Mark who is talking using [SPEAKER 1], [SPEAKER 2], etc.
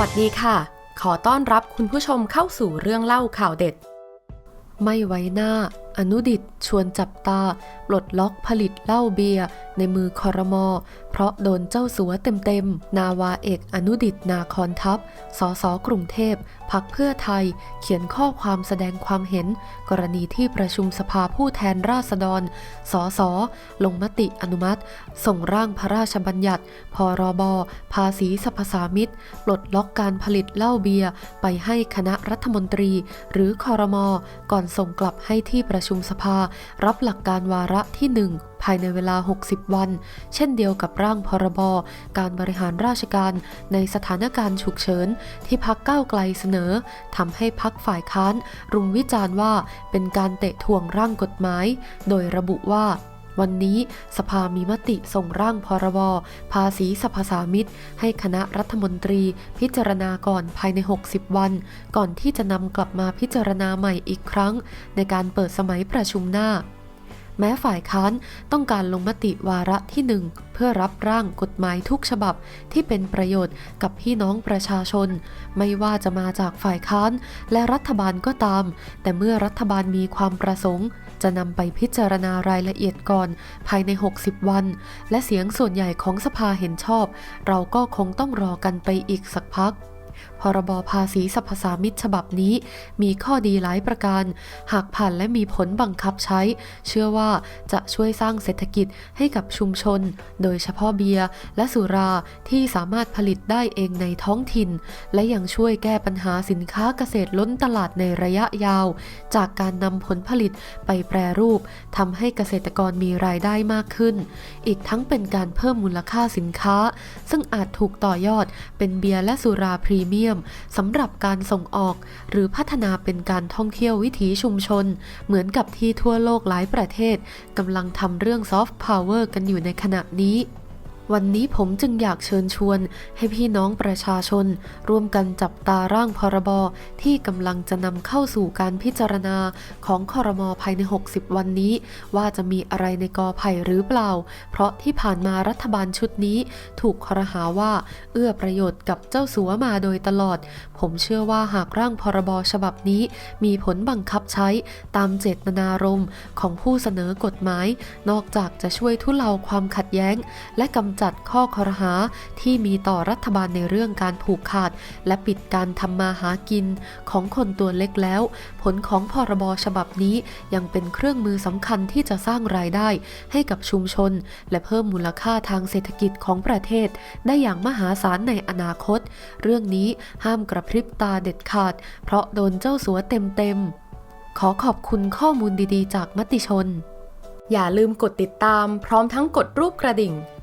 [SPEAKER 1] วัสดีค่ะ ขอต้อนรับคุณผู้ชมเข้าสู่เรื่องเล่าข่าวเด็ด ไม่ไว้หน้า อนุดิตชวนจับตา ปลดล็อกผลิตเหล้าเบียร์ในมือคอรมอ เพราะโดนเจ้าสัวเต็มๆ นาวาเอกอนุดิตนาคอนทัพ สสกรุงเทพ พักเพื่อไทย เขียนข้อความแสดงความเห็น กรณีที่ประชุมสภาผู้แทนราษฎร สส ลงมติอนุมัติ ส่งร่างพระราชบัญญัติ พรบ ภาษีสรรพสามิตปลดล็อกการผลิตเหล้าเบียร์ ไปให้คณะรัฐมนตรี หรือคอรมอก่อนส่งกลับให้ที่ประชุมสภา รับหลักการวาระที่ 1 ภายในเวลา 60 วัน เช่นเดียวกับร่างพรบการบริหารราชการในสถานการณ์ฉุกเฉินที่พักก้าวไกลเสนอทำให้พักฝ่ายค้าน รุมวิจารณ์ว่าเป็นการเตะทวงร่างกฎหมาย โดยระบุว่าวันนี้สภามีมติส่งร่างพรบภาษีสรรพสามิตให้คณะรัฐมนตรีพิจารณาก่อนภายใน 60 วัน ก่อนที่จะนำกลับมาพิจารณาใหม่อีกครั้ง ในการเปิดสมัยประชุมหน้า แม้ฝ่ายค้านต้องการลงมติวาระที่หนึ่งเพื่อรับร่างกฎหมายทุกฉบับที่เป็นประโยชน์กับพี่น้องประชาชน ไม่ว่าจะมาจากฝ่ายค้านและรัฐบาลก็ตาม แต่เมื่อรัฐบาลมีความประสงค์ จะนำไปพิจารณารายละเอียดก่อนภายใน 60 วัน และเสียงส่วนใหญ่ของสภาเห็นชอบ เราก็คงต้องรอกันไปอีกสักพัก พรบภาษีสรรพสามิตฉบับนี้ มีข้อดีหลายประการ หากผ่านและมีผลบังคับใช้ เชื่อว่าจะช่วยสร้างเศรษฐกิจให้กับชุมชน โดยเฉพาะเบียร์และสุราที่สามารถผลิตได้เองในท้องถิ่น และยังช่วยแก้ปัญหาสินค้าเกษตรล้นตลาดในระยะยาว จากการนำผลผลิตไปแปรรูปทำให้เกษตรกรมีรายได้มากขึ้น อีกทั้งเป็นการเพิ่มมูลค่าสินค้า ซึ่งอาจถูกต่อยอดเป็นเบียร์และสุราพรีเมียมสำหรับการส่งออก หรือพัฒนาเป็นการท่องเที่ยววิถีชุมชน เหมือนกับที่ทั่วโลกหลายประเทศกำลังทำเรื่องซอฟต์พาวเวอร์กันอยู่ในขณะนี้ วันนี้ผมจึงอยากเชิญชวน ให้พี่น้องประชาชน ร่วมกันจับตาร่างพรบที่กำลังจะนำเข้าสู่การพิจารณาของคอรมอภายใน 60 วันนี้ ว่าจะมีอะไรในกอไผ่หรือเปล่า เพราะที่ผ่านมารัฐบาลชุดนี้ ถูกครหาว่า เอื้อประโยชน์กับเจ้าสัวมาโดยตลอด ผมเชื่อว่าหากร่างพรบฉบับนี้ มีผลบังคับใช้ตามเจตนารมณ์ของผู้เสนอกฎหมาย นอกจากจะช่วยทุเลาความขัดแย้ง และกำจัดข้อคอรหาที่มีต่อรัฐบาลในเรื่องการผูกขาด และปิดการทำมาหากินของคนตัวเล็กแล้ว ผลของพรบฉบับนี้ยังเป็นเครื่องมือสำคัญที่จะสร้างรายได้ให้กับชุมชน และเพิ่มมูลค่าทางเศรษฐกิจของประเทศ ได้อย่างมหาศาลในอนาคต เรื่องนี้ห้ามกระพริบตาเด็ดขาด เพราะโดนเจ้าสัวเต็มๆ ขอขอบคุณข้อมูลดีๆ จากมติชน อย่าลืมกดติดตามพร้อมทั้งกดรูปกระดิ่ง